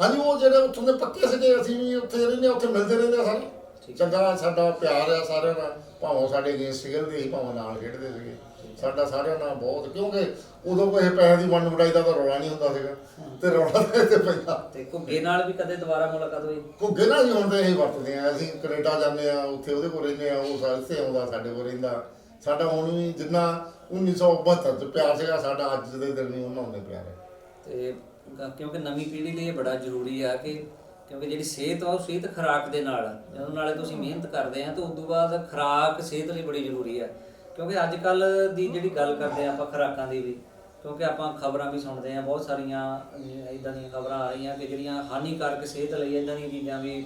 ਹਾਂਜੀ ਉਹ ਜਿਹੜੇ ਉੱਥੋਂ ਦੇ ਪੱਕੇ ਸੀਗੇ ਅਸੀਂ ਵੀ ਉੱਥੇ ਰਹਿੰਦੇ ਉੱਥੇ ਮਿਲਦੇ ਰਹਿੰਦੇ ਸਾਰੇ। ਠੀਕ। ਚੰਗਾ ਸਾਡਾ ਪਿਆਰ ਆ ਸਾਰਿਆਂ ਨਾਲ। ਭਾਵੇਂ ਸਾਡੇ ਅਗੇਂਸਟ ਖੇਡਦੇ ਸੀ ਭਾਵੇਂ ਨਾਲ ਖੇਡਦੇ ਸੀਗੇ। ਸਾਡਾ ਸਾਰਿਆਂ ਨਾਲ ਬਹੁਤ ਕਿਉਂਕਿ ਉਦੋਂ ਕੋਈ ਪੈਸੇ ਦੀ ਵੰਡ ਵਡਾਈ ਦਾ ਤਾਂ ਰੌਲਾ ਨਹੀਂ ਹੁੰਦਾ ਸੀਗਾ। ਤੇ ਰੌਲਾ ਤਾਂ ਇੱਥੇ ਪੈਂਦਾ ਤੇ ਘੁੱਗੇ ਨਾਲ ਵੀ ਕਦੇ ਦੁਬਾਰਾ ਮੁਲਾਕਾਤ ਹੋਈ? ਘੁੱਗੇ ਨਾਲ ਹੀ ਹੁਣ ਤੇ ਅਸੀਂ ਵਰਤਦੇ ਆ। ਅਸੀਂ ਕੈਨੇਡਾ ਜਾਂਦੇ ਆ ਉੱਥੇ ਉਹਦੇ ਕੋਲ ਰਹਿੰਦੇ ਆ ਉਹ ਸਾਡੇ ਇੱਥੇ ਆਉਂਦਾ ਸਾਡੇ ਕੋਲ ਰਹਿੰਦਾ। ਸਾਡਾ ਹੁਣ ਵੀ ਜਿੰਨਾ 1972 ਚ ਪਿਆਰ ਸੀਗਾ ਸਾਡਾ ਅੱਜ ਦੇ ਦਿਨ ਵੀ ਉਹਨਾਂ ਨਾਲ ਪਿਆਰ ਹੈ। ਤੇ ਕਿਉਂਕਿ ਨਵੀਂ ਪੀੜ੍ਹੀ ਲਈ ਇਹ ਬੜਾ ਜ਼ਰੂਰੀ ਆ ਕਿ ਕਿਉਂਕਿ ਜਿਹੜੀ ਸਿਹਤ ਆ ਉਹ ਸਿਹਤ ਖੁਰਾਕ ਦੇ ਨਾਲ ਆ। ਜਦੋਂ ਨਾਲੇ ਤੁਸੀਂ ਮਿਹਨਤ ਕਰਦੇ ਆ ਤਾਂ ਉਸ ਤੋਂ ਬਾਅਦ ਖੁਰਾਕ ਸਿਹਤ ਲਈ ਬੜੀ ਜ਼ਰੂਰੀ ਆ। ਕਿਉਂਕਿ ਅੱਜ ਕੱਲ ਦੀ ਜਿਹੜੀ ਗੱਲ ਕਰਦੇ ਆ ਆਪਾਂ ਖੁਰਾਕਾਂ ਦੀ ਵੀ ਕਿਉਂਕਿ ਆਪਾਂ ਖਬਰਾਂ ਵੀ ਸੁਣਦੇ ਆ ਬਹੁਤ ਸਾਰੀਆਂ ਇਦਾਂ ਦੀਆਂ ਖਬਰਾਂ ਆ ਰਹੀਆਂ ਕਿ ਜਿਹੜੀਆਂ ਹਾਨੀਕਾਰਕ ਸਿਹਤ ਲਈ ਇਦਾਂ ਦੀਆਂ ਚੀਜ਼ਾਂ ਵੀ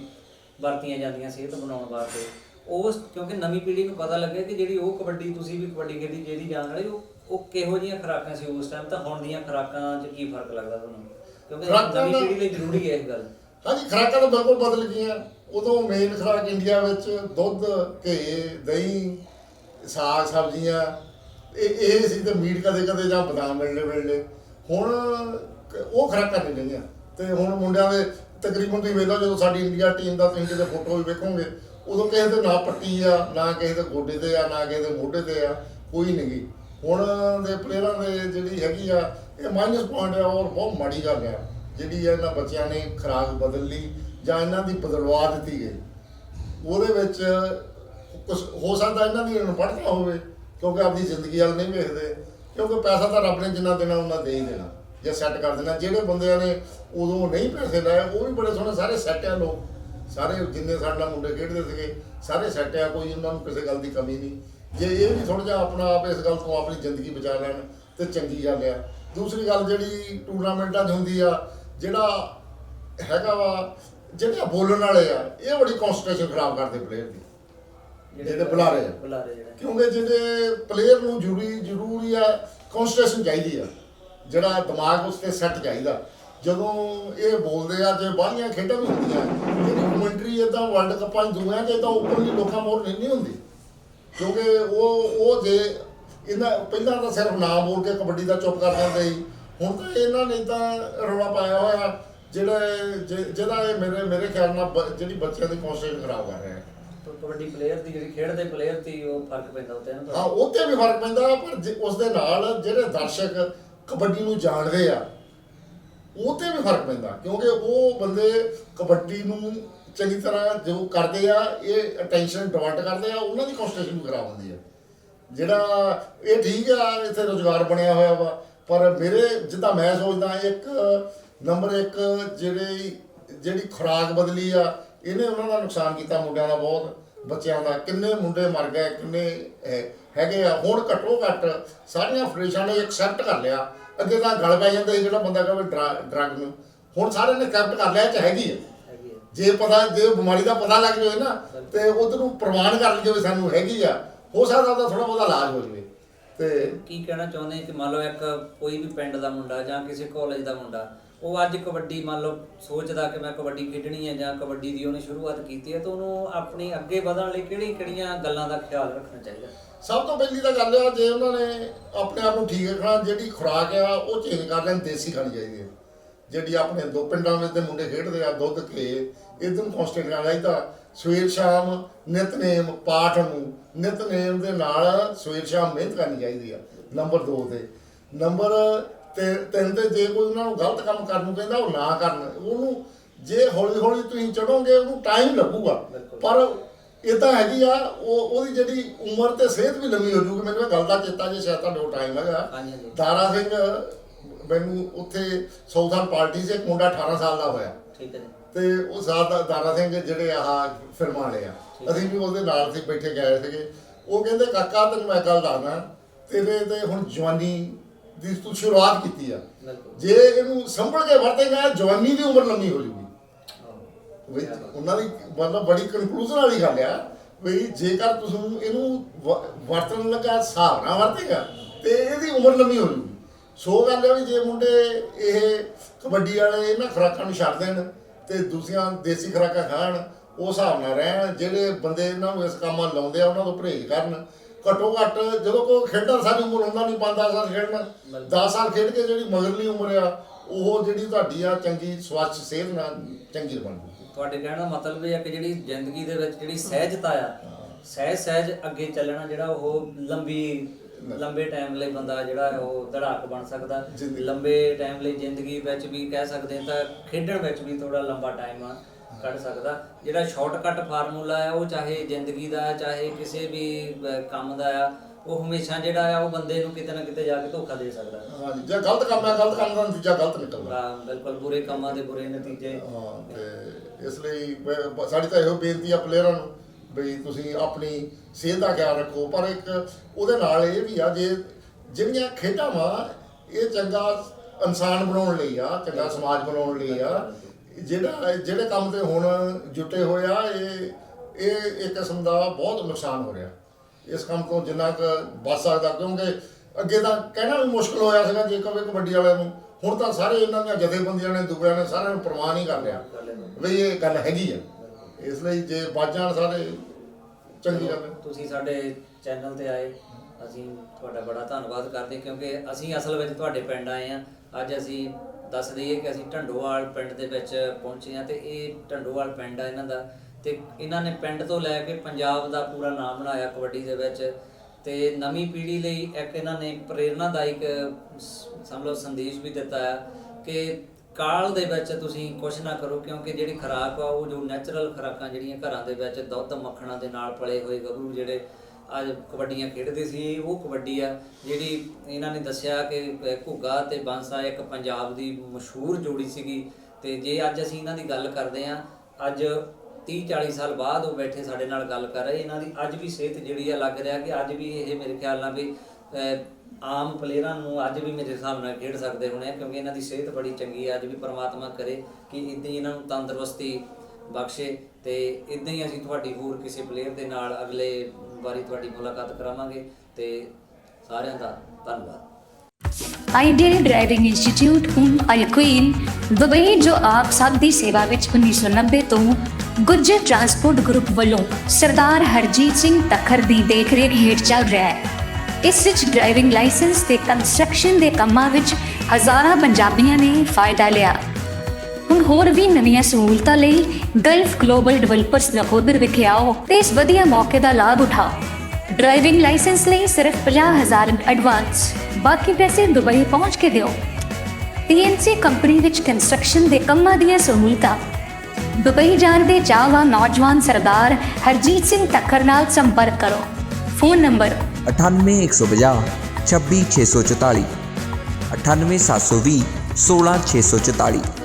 ਵਰਤੀਆਂ ਜਾਂਦੀਆਂ ਸਿਹਤ ਬਣਾਉਣ ਵਾਸਤੇ। ਉਸ ਕਿਉਂਕਿ ਨਵੀਂ ਪੀੜ੍ਹੀ ਨੂੰ ਪਤਾ ਲੱਗੇ ਕਿ ਜਿਹੜੀ ਉਹ ਕਬੱਡੀ ਤੁਸੀਂ ਵੀ ਕਬੱਡੀ ਖੇਡੀ ਜਿਹੜੀ ਜਾਣ ਵਾਲੀ ਉਹ ਉਹ ਕਿਹੋ ਜਿਹੀਆਂ ਖੁਰਾਕਾਂ ਸੀ ਉਸ ਟਾਈਮ ਤਾਂ ਹੁਣ ਦੀਆਂ ਖੁਰਾਕਾਂ 'ਚ ਕੀ ਫ਼ਰਕ ਲੱਗਦਾ ਤੁਹਾਨੂੰ? ਕਿਉਂਕਿ ਖੁਰਾਕਾਂ ਨਵੀਂ ਦਾ- ਪੀੜ੍ਹੀ ਲਈ ਜ਼ਰੂਰੀ ਹੈ ਇਹ ਗੱਲ। ਹਾਂਜੀ ਖੁਰਾਕਾਂ ਤਾਂ ਬਿਲਕੁਲ ਬਦਲ ਗਈਆਂ। ਉਦੋਂ ਮੇਨ ਖੁਰਾਕ ਇੰਡੀਆ ਵਿੱਚ ਦੁੱਧ ਘੇ ਦਹੀਂ ਸਾਗ ਸਬਜ਼ੀਆਂ ਇਹ ਇਹ ਸੀ ਤੇ ਮੀਟ ਕਦੇ ਕਦੇ ਜਾਂ ਬਦਾਮ ਮਿਲਣੇ ਮਿਲਣੇ। ਹੁਣ ਕ- ਉਹ ਖੁਰਾਕਾਂ ਨਹੀਂ ਰਹੀਆਂ ਤੇ ਹੁਣ ਮੁੰਡਿਆਂ ਦੇ ਤਕਰੀਬਨ ਤੁਸੀਂ ਵੇਖੋ ਜਦੋਂ ਸਾਡੀ ਇੰਡੀਆ ਟੀਮ ਦਾ ਤੁਸੀਂ ਕਿਤੇ ਫੋਟੋ ਵੀ ਵੇਖੋਗੇ ਉਦੋਂ ਕਿਸੇ ਦੇ ਨਾ ਪੱਟੀ ਆ, ਨਾ ਕਿਸੇ ਦੇ ਗੋਡੇ ਤੇ ਆ, ਨਾ ਕਿਸੇ ਦੇ ਮੋਢੇ ਤੇ ਆ, ਕੋਈ ਨਹੀਂ ਗੀ ਹੁਣ ਦੇ ਪਲੇਅਰਾਂ ਦੇ ਜਿਹੜੀ ਹੈਗੀ ਆ, ਇਹ ਮਾਈਨਸ ਪੁਆਇੰਟ ਆ, ਔਰ ਬਹੁਤ ਮਾੜੀ ਗੱਲ ਆ। ਜਿਹੜੀ ਇਹਨਾਂ ਬੱਚਿਆਂ ਨੇ ਖੁਰਾਕ ਬਦਲ ਲਈ, ਜਾਂ ਇਹਨਾਂ ਦੀ ਬਦਲਵਾ ਦਿੱਤੀ ਗਈ। ਉਹਦੇ ਵਿੱਚ ਕੁਝ ਹੋ ਸਕਦਾ ਇਹਨਾਂ ਦੀ ਅਨਪੜ੍ਹਤਾ ਹੋਵੇ, ਕਿਉਂਕਿ ਆਪਦੀ ਜ਼ਿੰਦਗੀ ਵੱਲ ਨਹੀਂ ਵੇਖਦੇ, ਕਿਉਂਕਿ ਪੈਸਾ ਤਾਂ ਰੱਬ ਨੇ ਜਿੰਨਾ ਦੇਣਾ, ਉਹਨਾਂ ਦੇ ਹੀ ਦੇਣਾ। ਜਾਂ ਸੈੱਟ ਕਰ ਦੇਣਾ, ਜਿਹੜੇ ਬੰਦਿਆਂ ਨੇ ਉਦੋਂ ਨਹੀਂ ਪੈਸੇ ਲਾਏ, ਉਹ ਵੀ ਬੜੇ ਸੋਹਣੇ ਸਾਰੇ ਸੈੱਟ ਆ ਲੋਕ। ਸਾਰੇ ਜਿੰਨੇ ਸਾਡੇ ਨਾਲ ਮੁੰਡੇ ਖੇਡਦੇ ਸੀਗੇ ਸਾਰੇ ਸੈੱਟ ਆ ਕੋਈ ਉਹਨਾਂ ਨੂੰ ਕਿਸੇ ਗੱਲ ਦੀ ਕਮੀ ਨਹੀਂ। ਜੇ ਇਹ ਵੀ ਥੋੜਾ ਜਿਹਾ ਆਪਣਾ ਆਪ ਇਸ ਗੱਲ ਤੋਂ ਆਪਣੀ ਜ਼ਿੰਦਗੀ ਬਚਾ ਲੈਣ ਤੇ ਚੰਗੀ ਗੱਲ ਆ। ਦੂਸਰੀ ਗੱਲ ਜਿਹੜੀ ਟੂਰਨਾਮੈਂਟਾਂ 'ਚ ਹੁੰਦੀ ਆ ਜਿਹੜਾ ਹੈਗਾ ਵਾ ਜਿਹੜੇ ਬੋਲਣ ਵਾਲੇ ਆ ਇਹ ਬੜੀ ਕਨਸੈਂਟਰੇਸ਼ਨ ਖਰਾਬ ਕਰਦੇ ਪਲੇਅਰ ਦੀ। ਜਿਹੜੇ ਬੁਲਾਰੇ ਆ। ਬੁਲਾਰੇ ਜਿਹੜੇ। ਕਿਉਂਕਿ ਜਿਹੜੇ ਪਲੇਅਰ ਨੂੰ ਜ਼ਰੂਰੀ ਜ਼ਰੂਰੀ ਆ ਕਨਸੈਂਟਰੇਸ਼ਨ ਚਾਹੀਦੀ ਆ। ਜਿਹੜਾ ਦਿਮਾਗ ਉਸ ਤੇ ਸੈੱਟ ਚਾਹੀਦਾ। ਜਦੋਂ ਇਹ ਬੋਲਦੇ ਆ ਜੇ ਬਾਹਲੀਆਂ ਖੇਡਾਂ ਵੀ ਹੁੰਦੀਆਂ ਜਿਹੜੀ ਕਮੈਂਟਰੀ ਇਦਾਂ ਵਰਲਡ ਕੱਪਾਂ 'ਚ ਦੁਨੀਆ 'ਚ ਇਦਾਂ ਓਪਨਲੀ ਲੋਕਾਂ ਮੋਰ ਨਹੀਂ ਹੁੰਦੀ। ਕਿਉਂਕਿ ਉਹ ਉਹ ਜੇ ਇਹਨਾਂ ਪਹਿਲਾਂ ਤਾਂ ਸਿਰਫ ਨਾਮ ਬੋਲ ਕੇ ਕਬੱਡੀ ਦਾ ਚੁੱਪ ਕਰ ਜਾਂਦੇ ਸੀ। ਹੁਣ ਤਾਂ ਇਹਨਾਂ ਨੇ ਤਾਂ ਰੌਲਾ ਪਾਇਆ ਹੋਇਆ ਜਿਹੜਾ ਜਿਹਦਾ ਇਹ ਮੇਰੇ ਮੇਰੇ ਖਿਆਲ ਨਾਲ ਜਿਹੜੀ ਬੱਚਿਆਂ ਦੀ ਕਨਸੈਂਟਰੇਸ਼ਨ ਖਰਾਬ ਕਰ ਰਿਹਾ ਹੈ। ਤੋਂ ਕਬੱਡੀ ਪਲੇਅਰ ਦੀ ਜਿਹੜੀ ਖੇਡਦੇ ਪਲੇਅਰ ਦੀ ਉਹ ਫ਼ਰਕ ਪੈਂਦਾ ਉੱਤੇ ਨਾ ਹਾਂ ਉਹ ਤੇ ਵੀ ਫ਼ਰਕ ਪੈਂਦਾ ਪਰ ਉਸ ਦੇ ਨਾਲ ਜਿਹੜੇ ਦਰਸ਼ਕ ਕਬੱਡੀ ਨੂੰ ਜਾਣਦੇ ਆ ਉਹ ਤੇ ਵੀ ਫ਼ਰਕ ਪੈਂਦਾ ਕਿਉਂਕਿ ਉਹ ਬੰਦੇ ਕਬੱਡੀ ਨੂੰ ਚੰਗੀ ਤਰ੍ਹਾਂ ਜੋ ਕਰਦੇ ਆ ਇਹ ਅਟੈਂਸ਼ਨ ਡਿਵਰਟ ਕਰਦੇ ਆ ਉਹਨਾਂ ਦੀ ਕਨਸੈਂਟਰੇਸ਼ਨ ਵੀ ਖਰਾਬ ਹੁੰਦੀ ਆ। ਜਿਹੜਾ ਇਹ ਠੀਕ ਆ ਇੱਥੇ ਰੋਜ਼ਗਾਰ ਬਣਿਆ ਹੋਇਆ ਵਾ ਪਰ ਮੇਰੇ ਜਿੱਦਾਂ ਮੈਂ ਸੋਚਦਾ ਇੱਕ ਨੰਬਰ ਇੱਕ ਜਿਹੜੇ ਜਿਹੜੀ ਖੁਰਾਕ ਬਦਲੀ ਆ ਇਹਨੇ ਉਹਨਾਂ ਦਾ ਨੁਕਸਾਨ ਕੀਤਾ ਮੁੰਡਿਆਂ ਦਾ ਬਹੁਤ ਬੱਚਿਆਂ ਦਾ। ਕਿੰਨੇ ਮੁੰਡੇ ਮਰ ਗਏ ਕਿੰਨੇ ਅਹ, ਹੈਗੇ ਆ ਹੁਣ ਘੱਟੋ ਘੱਟ ਸਾਰੀਆਂ ਫੈਡਰੇਸ਼ਨਾਂ ਨੇ ਐਕਸੈਪਟ ਕਰ ਲਿਆ। ਅੱਗੇ ਤਾਂ ਗਲ ਪੈ ਜਾਂਦਾ ਸੀ ਜਿਹੜਾ ਬੰਦਾ ਕਹੇ ਡਰੱਗ ਨੂੰ। ਹੁਣ ਸਾਰਿਆਂ ਨੇ ਐਕਸੈਪਟ ਕਰ ਲਿਆ ਚ ਹੈਗੀ ਆ। ਹੈਗੀ ਹੈ ਜੇ ਪਤਾ ਜੇ ਬਿਮਾਰੀ ਦਾ ਪਤਾ ਲੱਗ ਜਾਵੇ ਨਾ ਤੇ ਉਧਰ ਨੂੰ ਪ੍ਰਵਾਨ ਕਰ ਲਈਏ ਵੀ ਸਾਨੂੰ ਹੈਗੀ ਆ। ਹੋ ਸਕਦਾ ਉਹਦਾ ਥੋੜਾ ਬਹੁਤਾ ਇਲਾਜ ਹੋ ਜਾਵੇ। ਤੇ ਕੀ ਕਹਿਣਾ ਚਾਹੁੰਦੇ ਕਿ ਮੰਨ ਲਓ ਇੱਕ ਕੋਈ ਵੀ ਪਿੰਡ ਦਾ ਮੁੰਡਾ ਜਾਂ ਕਿਸੇ ਕਾਲਜ ਦਾ ਮੁੰਡਾ ਉਹ ਅੱਜ ਕਬੱਡੀ ਮੰਨ ਲਓ ਸੋਚਦਾ ਕਿ ਮੈਂ ਕਬੱਡੀ ਖੇਡਣੀ ਹੈ ਜਾਂ ਕਬੱਡੀ ਦੀ ਉਹਨੇ ਸ਼ੁਰੂਆਤ ਕੀਤੀ ਹੈ ਤਾਂ ਉਹਨੂੰ ਆਪਣੀ ਅੱਗੇ ਵਧਣ ਲਈ ਕਿਹੜੀ ਕਿਹੜੀਆਂ ਗੱਲਾਂ ਦਾ ਖਿਆਲ ਰੱਖਣਾ ਚਾਹੀਦਾ? ਸਭ ਤੋਂ ਪਹਿਲੀ ਤਾਂ ਗੱਲ ਆ, ਜੇ ਉਹਨਾਂ ਨੇ ਆਪਣੇ ਆਪ ਨੂੰ ਠੀਕ ਰੱਖਣਾ, ਜਿਹੜੀ ਖੁਰਾਕ ਆ, ਉਹ ਚੇਂਜ ਕਰ ਲੈਣ, ਦੇਸੀ ਖਾਣੀ ਚਾਹੀਦੀ ਹੈ। ਜਿਹੜੀ ਆਪਣੇ ਦੋ ਪਿੰਡਾਂ ਵਿੱਚ ਦੇ ਮੁੰਡੇ ਖੇਡਦੇ ਆ, ਦੁੱਧ ਕੇ ਇਦਾਂ ਕਨਸਟੈਂਟ ਕਰਨਾ ਚਾਹੀਦਾ। ਸਵੇਰ, ਸ਼ਾਮ, ਨਿਤਨੇਮ, ਪਾਠ ਨੂੰ, ਨਿਤਨੇਮ ਦੇ ਨਾਲ ਸਵੇਰ, ਸ਼ਾਮ ਮਿਹਨਤ ਕਰਨੀ ਚਾਹੀਦੀ ਆ। ਨੰਬਰ 2 ਤੇ। ਨੰਬਰ ਤੇ ਤਿੰਨ ਤੇ ਜੇ ਕੋਈ ਉਹਨਾਂ ਨੂੰ ਗਲਤ ਕੰਮ ਕਰਨ ਨੂੰ ਕਹਿੰਦਾ ਉਹ ਨਾ ਕਰਨ। ਉਹਨੂੰ ਜੇ ਹੌਲੀ ਹੌਲੀ ਤੁਸੀਂ ਚੜੋਗੇ ਉਹਨੂੰ ਟਾਈਮ ਲੱਗੂਗਾ। ਪਰ ਇਦਾਂ ਹੈਗੀ ਆ ਉਹ ਉਹਦੀ ਜਿਹੜੀ ਉਮਰ ਤੇ ਸਿਹਤ ਵੀ ਲੰਮੀ ਹੋ ਜੂਗੀ। ਮੈਨੂੰ ਇਹ ਗੱਲ ਦਾ ਚੇਤਾ ਜੇ ਸ਼ਾਇਦ ਤੁਹਾਡੇ ਕੋਲ ਟਾਈਮ ਹੈਗਾ। ਦਾਰਾ ਸਿੰਘ ਮੈਨੂੰ ਉੱਥੇ ਸੌਥਰਨ ਪਾਰਟੀ 'ਚ ਇੱਕ ਮੁੰਡਾ 18 ਸਾਲ ਦਾ ਹੋਇਆ। ਠੀਕ ਹੈ ਤੇ ਉਹ ਸਾਦਾ ਦਾਰਾ ਸਿੰਘ ਜਿਹੜੇ ਆਹ ਫਿਲਮਾਂ ਵਾਲੇ ਆ। ਅਸੀਂ ਵੀ ਉਹਦੇ ਨਾਲ ਸੀ ਬੈਠੇ ਗਏ ਸੀਗੇ। ਉਹ ਕਹਿੰਦੇ ਕਾਕਾ ਤੈਨੂੰ ਮੈਂ ਗੱਲ ਦੱਸਦਾ। ਤੇਰੇ ਤੇ ਹੁਣ ਜਵਾਨੀ ਦੀ ਤੂੰ ਸ਼ੁਰੂਆਤ ਕੀਤੀ ਆ। ਜੇ ਇਹਨੂੰ ਸੰਭਲ ਕੇ ਵਰਤੇਗਾ ਜਵਾਨੀ ਦੀ ਉਮਰ ਲੰਮੀ ਹੋ ਜੂਗੀ। ਉਹਨਾਂ ਦੀ ਮਤਲਬ ਬੜੀ ਕਨਕਲੂਜਨ ਵਾਲੀ ਗੱਲ ਆ ਵੀ ਜੇਕਰ ਤੁਸੀਂ ਇਹਨੂੰ ਵਰਤਣ ਲੱਗਾ ਹਿਸਾਬ ਨਾਲ ਵਰਤੇਗਾ ਤੇ ਇਹਦੀ ਉਮਰ ਲੰਮੀ ਹੋ ਜੂਗੀ। ਸੋ ਗੱਲ ਹੈ ਵੀ ਜੇ ਮੁੰਡੇ ਇਹ ਕਬੱਡੀ ਵਾਲੇ ਇਹਨਾਂ ਖੁਰਾਕਾਂ ਨੂੰ ਛੱਡ ਦੇਣ ਤੇ ਦੂਸਰੀਆਂ ਦੇਸੀ ਖੁਰਾਕਾਂ ਖਾਣ ਉਸ ਹਿਸਾਬ ਨਾਲ ਰਹਿਣ ਜਿਹੜੇ ਬੰਦੇ ਇਹਨਾਂ ਨੂੰ ਇਸ ਕੰਮਾਂ ਲਾਉਂਦੇ ਆ ਉਹਨਾਂ ਤੋਂ ਪਰਹੇਜ਼ ਕਰਨ ਘੱਟੋ ਘੱਟ ਜਦੋਂ ਕੋਈ ਖੇਡਣ ਸਾਰੀ ਉਮਰ ਹੁੰਦਾ ਨਹੀਂ 5-10 ਸਾਲ ਖੇਡਣਾ। 10 ਸਾਲ ਖੇਡ ਕੇ ਜਿਹੜੀ ਮਗਰਲੀ ਉਮਰ ਆ ਉਹ ਜਿਹੜੀ ਤੁਹਾਡੀ ਆ ਚੰਗੀ ਸਵੱਛ ਸਿਹਤ ਨਾਲ ਚੰਗੀ ਬਣ ਜੂਗੀ ਤੁਹਾਡੇ ਕਹਿਣ ਦਾ ਮਤਲਬ ਇਹ ਹੈ ਕਿ ਜਿਹੜੀ ਜ਼ਿੰਦਗੀ ਦੇ ਵਿੱਚ ਜਿਹੜੀ ਸਹਿਜਤਾ ਆ ਸਹਿਜ ਸਹਿਜ ਅੱਗੇ ਚੱਲਣਾ ਜਿਹੜਾ ਉਹ ਲੰਬੀ ਲੰਬੇ ਟਾਈਮ ਲਈ ਬੰਦਾ ਜਿਹੜਾ ਉਹ ਧੜਾਕ ਬਣ ਸਕਦਾ। ਲੰਬੇ ਟਾਈਮ ਲਈ ਜ਼ਿੰਦਗੀ ਵਿੱਚ ਵੀ ਕਹਿ ਸਕਦੇ ਤਾਂ ਖੇਡਣ ਵਿੱਚ ਵੀ ਥੋੜਾ ਲੰਬਾ ਟਾਈਮ ਕੱਢ ਸਕਦਾ। ਜਿਹੜਾ ਸ਼ਾਰਟਕਟ ਫਾਰਮੂਲਾ ਹੈ ਉਹ ਚਾਹੇ ਜ਼ਿੰਦਗੀ ਦਾ ਹੈ, ਚਾਹੇ ਕਿਸੇ ਵੀ ਅਹ, ਕੰਮ ਦਾ ਆ ਉਹ ਹਮੇਸ਼ਾ ਜਿਹੜਾ ਆ ਉਹ ਬੰਦੇ ਨੂੰ ਕਿਤੇ ਨਾ ਕਿਤੇ ਜਾ ਕੇ ਧੋਖਾ ਦੇ ਸਕਦਾ। ਹਾਂਜੀ ਜੇ ਗਲਤ ਕੰਮ ਹੈ ਗਲਤ ਕੰਮ ਦਾ ਨਤੀਜਾ ਗਲਤ ਨਿਕਲਦਾ। ਤਾਂ ਬਿਲਕੁਲ ਬੁਰੇ ਕੰਮਾਂ ਦੇ ਬੁਰੇ ਨਤੀਜੇ। ਹਾਂ ਤੇ ਇਸ ਲਈ ਮੈਂ- ਸਾਡੀ ਤਾਂ ਇਹੋ ਬੇਨਤੀ ਆ ਪਲੇਅਰਾਂ ਨੂੰ ਵੀ ਤੁਸੀਂ ਆਪਣੀ ਸਿਹਤ ਦਾ ਖਿਆਲ ਰੱਖੋ। ਪਰ ਇੱਕ ਉਹਦੇ ਨਾਲ ਇਹ ਵੀ ਆ ਜੇ ਜਿਹੜੀਆਂ ਖੇਡਾਂ ਵਾ ਇਹ ਚੰਗਾ ਇਨਸਾਨ ਬਣਾਉਣ ਲਈ ਆ ਚੰਗਾ ਸਮਾਜ ਬਣਾਉਣ ਲਈ ਆ ਜਿਹੜਾ ਜਿਹੜੇ ਕੰਮ ਤੇ ਹੁਣ ਜੁਟੇ ਹੋਏ ਆ, ਇਹ ਇਹ ਇੱਕ ਕਿਸਮ ਦਾ ਬਹੁਤ ਨੁਕਸਾਨ ਹੋ ਰਿਹਾ। ਇਸ ਕੰਮ ਤੋਂ ਜਿੰਨਾ ਕੁ ਬਚ ਸਕਦਾ, ਕਿਉਂਕਿ ਅੱਗੇ ਤਾਂ ਕਹਿਣਾ ਵੀ ਮੁਸ਼ਕਲ ਹੋਇਆ ਸੀਗਾ, ਜੇ ਕਵੇ ਕਬੱਡੀ ਵਾਲਿਆਂ ਨੂੰ। ਹੁਣ ਤਾਂ ਸਾਰੇ ਇਹਨਾਂ ਦੀਆਂ ਜਥੇਬੰਦੀਆਂ ਨੇ ਦੁਬਿਆਂ ਨੇ, ਸਾਰਿਆਂ ਨੂੰ ਪ੍ਰਵਾਨ ਹੀ ਕਰ ਲਿਆ ਵੀ ਇਹ ਗੱਲ ਹੈਗੀ ਆ। ਇਸ ਲਈ ਜੇ ਬਚ ਜਾਣ ਸਾਰੇ, ਚੰਗੀ ਗੱਲ ਤੁਸੀਂ ਸਾਡੇ ਚੈਨਲ ਤੇ ਆਏ, ਅਸੀਂ ਤੁਹਾਡਾ ਬੜਾ ਧੰਨਵਾਦ ਕਰਦੇ, ਕਿਉਂਕਿ ਅਸੀਂ ਅਸਲ ਵਿੱਚ ਤੁਹਾਡੇ ਪਿੰਡ ਆਏ ਆ। ਅੱਜ ਅਸੀਂ ਦੱਸ ਦਈਏ ਕਿ ਅਸੀਂ ਢੰਡੋਵਾਲ ਪਿੰਡ ਦੇ ਵਿੱਚ ਪਹੁੰਚੇ ਹਾਂ ਤੇ ਇਹ ਢੰਡੋਵਾਲ ਪਿੰਡ ਆ ਇਹਨਾਂ ਦਾ ਤੇ ਇਹਨਾਂ ਨੇ ਪਿੰਡ ਤੋਂ ਲੈ ਕੇ ਪੰਜਾਬ ਦਾ ਪੂਰਾ ਨਾਮ ਬਣਾਇਆ ਕਬੱਡੀ ਦੇ ਵਿੱਚ ਤੇ ਨਵੀਂ ਪੀੜ੍ਹੀ ਲਈ ਇੱਕ ਇਹਨਾਂ ਨੇ ਪ੍ਰੇਰਨਾਦਾਇਕ ਸ- ਸਮਝ ਲਓ ਸੰਦੇਸ਼ ਵੀ ਦਿੱਤਾ ਆ ਕਿ ਕਾਲ ਦੇ ਵਿੱਚ ਤੁਸੀਂ ਕੁਛ ਨਾ ਕਰੋ ਕਿਉਂਕਿ ਜਿਹੜੀ ਖੁਰਾਕ ਆ ਉਹ ਜੋ ਨੈਚੁਰਲ ਖੁਰਾਕਾਂ ਜਿਹੜੀਆਂ ਘਰਾਂ ਦੇ ਵਿੱਚ ਦੁੱਧ ਮੱਖਣਾ ਦੇ ਨਾਲ ਪਲੇ ਹੋਏ ਗੱਭਰੂ ਜਿਹੜੇ ਅੱਜ ਕਬੱਡੀਆਂ ਖੇਡਦੇ ਸੀ, ਉਹ ਕਬੱਡੀ ਆ ਜਿਹੜੀ ਇਹਨਾਂ ਨੇ ਦੱਸਿਆ ਕਿ ਘੁੱਗਾ ਤੇ ਬਾਂਸਾ ਇੱਕ ਪੰਜਾਬ ਦੀ ਮਸ਼ਹੂਰ ਜੋੜੀ ਸੀਗੀ। ਤੇ ਜੇ ਅੱਜ ਅਸੀਂ ਇਹਨਾਂ ਦੀ ਗੱਲ ਕਰਦੇ ਆ ਅੱਜ 30 40 ਸਾਲ ਬਾਅਦ ਉਹ ਬੈਠੇ ਸਾਡੇ ਨਾਲ ਗੱਲ ਕਰ ਰਹੇ, ਇਹਨਾਂ ਦੀ ਅੱਜ ਵੀ ਸਿਹਤ ਜਿਹੜੀ ਆ ਲੱਗ ਰਿਹਾ ਕਿ ਅੱਜ ਵੀ ਇਹ ਮੇਰੇ ਖਿਆਲ ਨਾਲ ਵੀ ਆਮ ਪਲੇਅਰਾਂ ਨੂੰ ਅੱਜ ਵੀ ਮੇਰੇ ਹਿਸਾਬ ਨਾਲ ਖੇਡ ਸਕਦੇ ਹੋਣੇ ਕਿਉਂਕਿ ਇਹਨਾਂ ਦੀ ਸਿਹਤ ਬੜੀ ਚੰਗੀ ਹੈ ਅੱਜ ਵੀ ਪਰਮਾਤਮਾ ਕਰੇ ਕਿ ਇਦਾਂ ਹੀ ਇਹਨਾਂ ਨੂੰ ਤੰਦਰੁਸਤੀ ਬਖਸ਼ੇ ਤੇ ਇਦਾਂ ਹੀ ਅਸੀਂ ਤੁਹਾਡੀ ਹੋਰ ਕਿਸੇ ਪਲੇਅਰ ਦੇ ਨਾਲ ਅਗਲੇ ਵਾਰੀ ਤੁਹਾਡੀ ਮੁਲਾਕਾਤ ਕਰਾਵਾਂਗੇ ਤੇ ਸਾਰਿਆਂ ਦਾ ਧੰਨਵਾਦ। ਆਈਡੀਅਲ ਡਰਾਈਵਿੰਗ ਇੰਸਟੀਚਿਊਟ ਹੁਣ ਅਲਕੁਇਨ ਦੁਬਈ, ਜੋ ਆਪ ਸਭ ਦੀ ਸੇਵਾ ਵਿੱਚ 1990 ਤੋਂ ਗੁੱਜਰ ਟਰਾਂਸਪੋਰਟ ਗਰੁੱਪ ਵੱਲੋਂ ਸਰਦਾਰ ਹਰਜੀਤ ਸਿੰਘ ਤਖਰ ਦੀ ਦੇਖਰੇਖ ਹੇਠ ਚੱਲ ਰਿਹਾ ਹੈ। ਇਸ ਵਿੱਚ ਡਰਾਈਵਿੰਗ ਲਾਇਸੈਂਸ ਤੇ ਕੰਸਟਰਕਸ਼ਨ ਦੇ ਕੰਮਾਂ ਵਿੱਚ ਹਜ਼ਾਰਾਂ ਪੰਜਾਬੀਆਂ ਨੇ ਫਾਇਦਾ ਲਿਆ। ਹੁਣ ਹੋਰ ਵੀ ਨਵੀਆਂ ਸਹੂਲਤਾਂ ਲਈ ਗਲਫ ਗਲੋਬਲ ਡਿਵੈਲਪਰਸ ਨਕੋਦਰ ਵਿਖੇ ਆਓ ਤੇ ਇਸ ਵਧੀਆ ਮੌਕੇ ਦਾ ਲਾਭ ਉਠਾਓ। ਡਰਾਈਵਿੰਗ ਲਾਇਸੈਂਸ ਲਈ ਸਿਰਫ 50000 ਐਡਵਾਂਸ ਬਾਕੀ ਪੈਸੇ ਦੁਬਈ ਪਹੁੰਚ ਕੇ ਦਿਓ। TNC ਕੰਪਨੀ ਵਿੱਚ ਕੰਸਟਰਕਸ਼ਨ ਦੇ ਕੰਮਾਂ ਦੀਆਂ ਸਹੂਲਤਾਂ। ਦੁਬਈ ਜਾਣ ਦੇ ਚਾਹਵਾਨ ਨੌਜਵਾਨ ਸਰਦਾਰ ਹਰਜੀਤ ਸਿੰਘ ਤੱਕਰ ਨਾਲ ਸੰਪਰਕ ਕਰੋ। Phone number 98150 26644 98720 16644